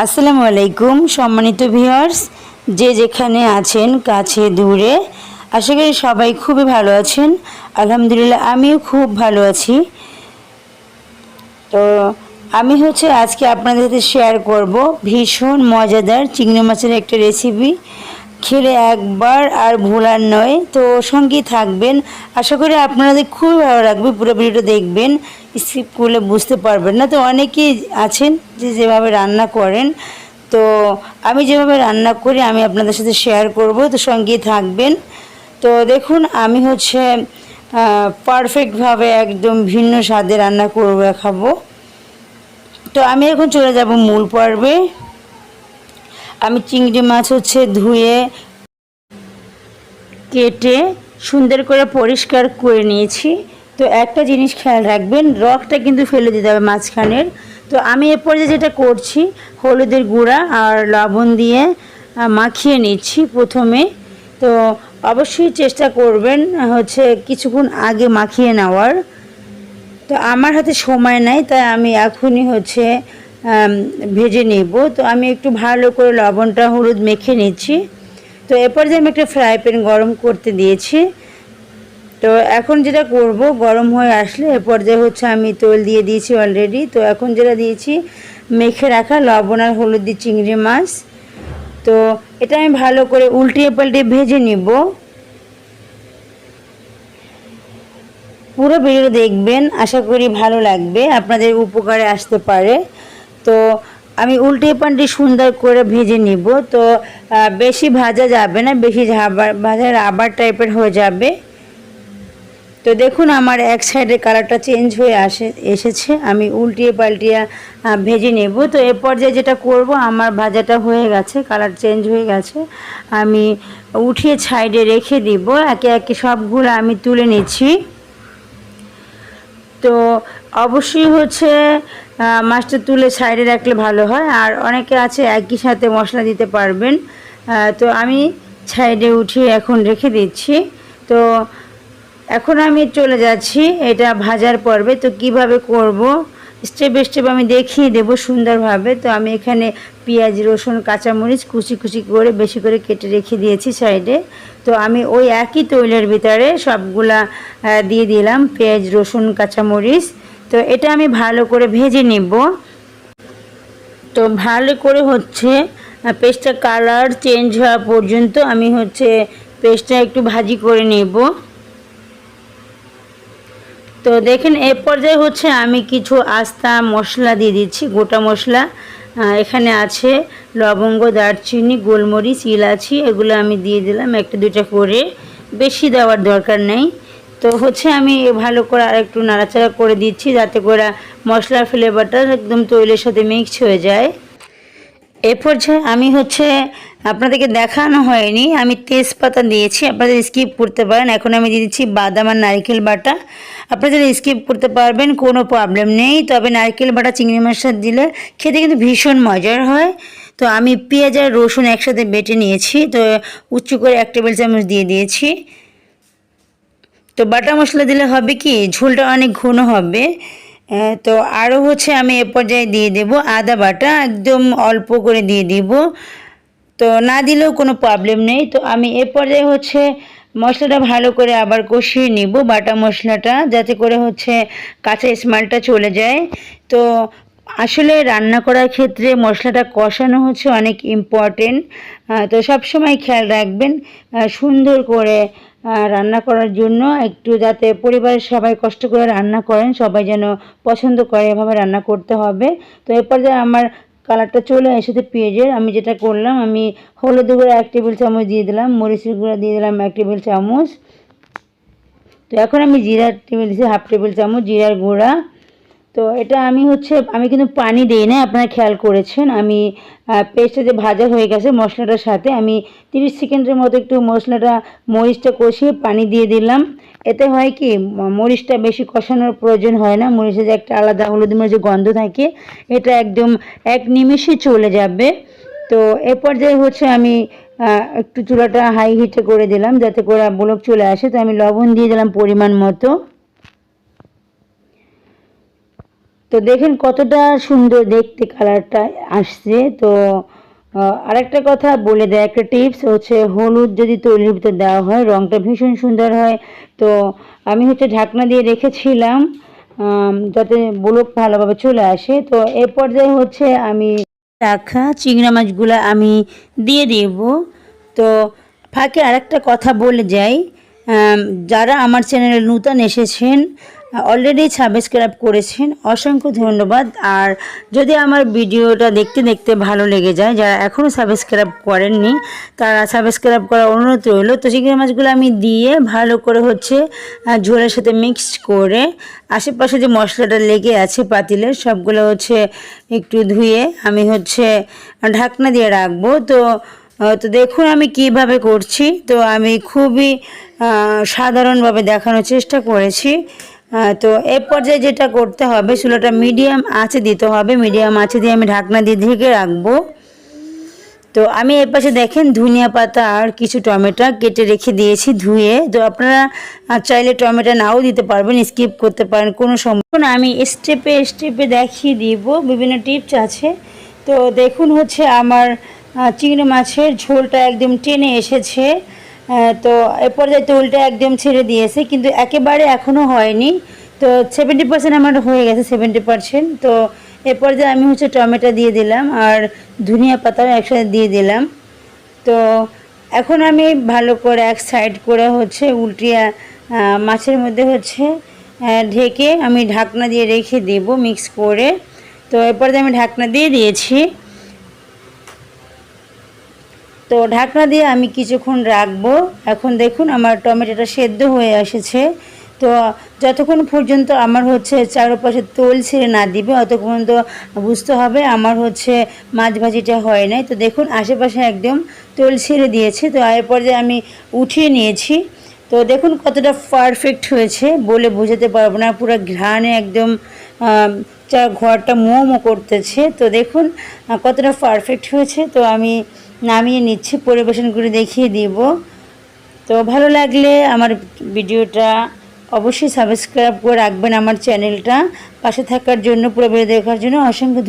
আসসালামু আলাইকুম সম্মানিত ভিউয়ার্স, যে যেখানে আছেন কাছে দূরে, আশা করি সবাই খুবই ভালো আছেন। আলহামদুলিল্লাহ আমিও খুব ভালো আছি। তো আমি হচ্ছে আজকে আপনাদের সাথে শেয়ার করব ভীষণ মজাদার চিংড়ি মাছের একটা রেসিপি খেলে একবার আর ভোলার নয়, তো সঙ্গেই থাকবেন। আশা করি আপনাদের খুবই ভালো লাগবে, পুরো ভিডিওটা দেখবেন। স্কিপ করলে বুঝতে পারবেন না। তো অনেকেই আছেন যে যেভাবে রান্না করেন। তো আমি যেভাবে রান্না করি, আমি আপনাদের সাথে শেয়ার করব। তো সঙ্গেই থাকবেন। তো দেখুন, আমি হচ্ছে পারফেক্টভাবে একদম ভিন্ন স্বাদে রান্না করব খাব তো আমি এখন চলে যাব মূল পর্বে। আমি চিংড়ি মাছ হচ্ছে ধুয়ে কেটে সুন্দর করে পরিষ্কার করে নিয়েছি। তো একটা জিনিস খেয়াল রাখবেন রকটা কিন্তু ফেলে দিতে হবে মাঝখানের। তো আমি এ পর্যায়ে যেটা করছি, হলুদের গুঁড়া আর লবণ দিয়ে মাখিয়ে নিচ্ছি প্রথমে। তো অবশ্যই চেষ্টা করবেন, হচ্ছে কিছুক্ষণ আগে মাখিয়ে নেওয়ার। তো আমার হাতে সময় নাই, তাই আমি এখনই হচ্ছে ভেজে নেব। তো আমি একটু ভালো করে লবণটা হলুদ মেখে নিচ্ছি। তো এরপর যে আমি একটা ফ্রাই প্যান গরম করতে দিয়েছি। তো এখন যেটা করব, গরম হয়ে আসলে এ পর্যায়ে হচ্ছে আমি তেল দিয়ে দিয়েছি অলরেডি তো এখন যেটা দিয়েছি, মেখে রাখা লবণ আর হলুদ দিয়ে চিংড়ি মাছ। তো এটা আমি ভালো করে উল্টিয়ে পাল্টিয়ে ভেজে নিব। পুরো ভিডিও দেখবেন, আশা করি ভালো লাগবে, আপনাদের উপকারে আসতে পারে। তো আমি উল্টে পাল্টে সুন্দর করে ভেজে নিব। তো বেশি ভাজা যাবে না, বেশি ভাজা রাবার টাইপের হয়ে যাবে। তো দেখুন, আমার এক সাইডে কালারটা চেঞ্জ হয়ে আসে, এসেছে। আমি উল্টিয়ে পাল্টিয়ে ভেজে নেব। তো এ পর্যায়ে যেটা করব, আমার ভাজাটা হয়ে গেছে কালার চেঞ্জ হয়ে গেছে। আমি উঠিয়ে সাইডে রেখে দিব। একে একে সবগুলো আমি তুলে নিচ্ছি। তো অবশ্যই হচ্ছে মাছটা তুলে সাইডে রাখলে ভালো হয়। আর অনেকে আছে, একই সাথে মশলা দিতে পারবেন। তো আমি সাইডে উঠিয়ে এখন রেখে দিচ্ছি। তো এখন আমি চলে যাচ্ছি, এটা ভাজার পর্বে। তো কীভাবে করব? স্টেপ স্টেপ আমি দেখিয়ে দেব সুন্দরভাবে। তো আমি এখানে পেঁয়াজ, রসুন, কাঁচামরিচ কুচি কুচি করে বেশি করে কেটে রেখে দিয়েছি সাইডে। তো আমি ওই একই তৈলের ভিতরে সবগুলা দিয়ে দিলাম পেঁয়াজ, রসুন, কাঁচামরিচ। তো এটা আমি ভালো করে ভেজে নেব। তো ভালো করে হচ্ছে পেস্টটা কালার চেঞ্জ হওয়া পর্যন্ত আমি হচ্ছে পেস্টটা একটু ভাজি করে নেব। তো দেখেন, এ পর্যায়ে হচ্ছে আমি কিছু আস্তা মশলা দিয়ে দিচ্ছি, গোটা মশলা। এখানে আছে লবঙ্গ, দারচিনি, গোলমরিচ, ইলাচি, এগুলো আমি দিয়ে দিলাম একটা দুটা করে। বেশি দেওয়ার দরকার নেই। তো হচ্ছে আমি ভালো করে আর একটু নাড়াচাড়া করে দিচ্ছি যাতে করে মশলার ফ্লেভারটা একদম তৈলের সাথে মিক্স হয়ে যায়। এ পর্যায়ে আমি হচ্ছে আপনাদেরকে দেখানো হয়নি। আমি তেজপাতা দিয়েছি আপনাদের স্কিপ করতে পারেন। এখন আমি দিয়ে দিচ্ছি বাদাম আর নারকেল বাটা। আপনারা স্কিপ করতে পারবেন, কোনো প্রবলেম নেই। তবে নারকেল বাটা, চিংড়ি মাছের দিলে খেতে কিন্তু ভীষণ মজার হয়। তো আমি পেঁয়াজ আর রসুন একসাথে বেটে নিয়েছি। তো উঁচু করে এক টেবিল চামচ দিয়ে দিয়েছি। তো বাটা মশলা দিলে হবে কি, ঝোলটা অনেক ঘন হবে। তো আরও হচ্ছে আমি এ পর্যায়ে দিয়ে দেব আদা বাটা। একদম অল্প করে দিয়ে দিব। তো না দিলেও কোনো প্রবলেম নেই। তো আমি এ পর্যায়ে হচ্ছে মশলাটা ভালো করে আবার কষিয়ে নিব বাটা মশলাটা, যাতে করে হচ্ছে কাঁচা স্মেলটা চলে যায়। তো আসলে রান্না করার ক্ষেত্রে মশলাটা কষানো হচ্ছে অনেক ইম্পর্টেন্ট তো সব সময় খেয়াল রাখবেন সুন্দর করে রান্না করার জন্য একটু যাতে পরিবারের সবাই কষ্ট করে রান্না করেন, সবাই যেন পছন্দ করে এভাবে রান্না করতে হবে। তো এরপর যে আমার কালারটা চলে এসেছে পেঁয়াজের। আমি যেটা করলাম, আমি হলুদ গুঁড়ো এক টেবিল চামচ দিয়ে দিলাম, মরিচের গুঁড়ো দিয়ে দিলাম এক টেবিল চামচ। তো এখন আমি জিরার টেবিল দিচ্ছি হাফ টেবিল চামচ জিরার গুঁড়া। তো এটা আমি হচ্ছে, আমি কিন্তু পানি দিই না আপনারা খেয়াল করেছেন। আমি পেস্টটা যে ভাজা হয়ে গেছে মশলাটার সাথে, আমি তিরিশ সেকেন্ডের মতো একটু মশলাটা, মরিচটা কষিয়ে পানি দিয়ে দিলাম। এতে হয় কি মরিচটা বেশি কষানোর প্রয়োজন হয় না। মরিচের যে একটা আলাদা হলুদ মরিচের গন্ধ থাকে, এটা একদম এক নিমিষে চলে যাবে। তো এ পর্যায়ে হচ্ছে আমি একটু চুলাটা হাই হিটে করে দিলাম, যাতে করে বলক চলে আসে। তো আমি লবণ দিয়ে দিলাম পরিমাণ মতো। তো দেখেন কতটা সুন্দর দেখতে কালারটা আসছে। তো আরেকটা কথা বলে দেয়, একটা টিপস হচ্ছে হলুদ যদি তৈলির ভিতরে দেওয়া হয়, রংটা ভীষণ সুন্দর হয়। তো আমি হচ্ছে ঢাকনা দিয়ে রেখেছিলাম যাতে ব্লক ভালোভাবে চলে আসে। তো এ পর্যায়ে হচ্ছে আমি রাখা চিংড়া মাছগুলো আমি দিয়ে দেব। তো ফাঁকে আরেকটা কথা বলে যাই যারা আমার চ্যানেলে নূতন এসেছেন অলরেডি সাবস্ক্রাইব করেছেন, অসংখ্য ধন্যবাদ। আর যদি আমার ভিডিওটা দেখতে দেখতে ভালো লেগে যায়, যারা এখনও সাবস্ক্রাইব করেননি, তারা সাবস্ক্রাইব করার অনুরোধ রইল। তো চিংড়ি মাছগুলো আমি দিয়ে ভালো করে হচ্ছে ঝোলের সাথে মিক্সড করে, আশেপাশে যে মশলাটা লেগে আছে পাতিলের সবগুলো হচ্ছে একটু ধুয়ে আমি হচ্ছে ঢাকনা দিয়ে রাখব। তো তো দেখুন আমি কীভাবে করছি। তো আমি খুবই সাধারণভাবে দেখানোর চেষ্টা করেছি। তো এ পর্যায়ে যেটা করতে হবে, চুলাটা মিডিয়াম আঁচে দিতে হবে। মিডিয়াম আঁচে দিয়ে আমি ঢাকনা দিয়ে ঢেকে রাখব। তো আমি এর পাশে দেখেন ধনিয়া পাতা আর কিছু টমেটো কেটে রেখে দিয়েছি ধুয়ে। তো আপনারা চাইলে টমেটো নাও দিতে পারবেন স্কিপ করতে পারেন, কোনো সময় না আমি স্টেপে স্টেপে দেখিয়ে দিব, বিভিন্ন টিপস আছে। তো দেখুন হচ্ছে আমার চিংড়ি মাছের ঝোলটা একদম টেনে এসেছে। তো এ পর্যায়ে তোলটা একদম ছেড়ে দিয়েছে, কিন্তু একেবারে এখনও হয়নি। তো সেভেন্টি পার্সেন্ট আমার হয়ে গেছে সেভেন্টি পার্সেন্ট তো এ পর্যায়ে আমি হচ্ছে টমেটো দিয়ে দিলাম আর ধনিয়া পাতাও একসাথে দিয়ে দিলাম। তো এখন আমি ভালো করে এক সাইড করে হচ্ছে উল্টিয়ে মাছের মধ্যে হচ্ছে ঢেকে আমি ঢাকনা দিয়ে রেখে দেব মিক্স করে। তো এরপর আমি ঢাকনা দিয়ে দিয়েছি তো ঢাকনা দিয়ে আমি কিছুক্ষণ রাখব। এখন দেখুন আমার টমেটোটা সেদ্ধ হয়ে এসেছে। তো যতক্ষণ পর্যন্ত আমার হচ্ছে চারপাশে তোল ছেড়ে না দিবে, অতক্ষণ তো বুঝতে হবে আমার হচ্ছে মাছ ভাজিটা হয় নাই। তো দেখুন আশেপাশে একদম তোল ছেড়ে দিয়েছে। তো এর পর্যায়ে আমি উঠিয়ে নিয়েছি। তো দেখুন কতটা পারফেক্ট হয়েছে বলে বোঝাতে পারব না। পুরো ঘ্রাণে একদম ঘরটা মোমো করতেছে। তো দেখুন কতটা পারফেক্ট হয়েছে। তো আমি নামিয়ে নিচ্ছি পরিবেশন করে দেখিয়ে দিব তো ভালো লাগলে আমার ভিডিওটা অবশ্যই সাবস্ক্রাইব করে রাখবেন আমার চ্যানেলটা পাশে থাকার জন্য, পুরো দেখার জন্য অসংখ্য।